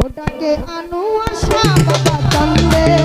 ওটাকে আনু আশা বাবা চন্দ্রে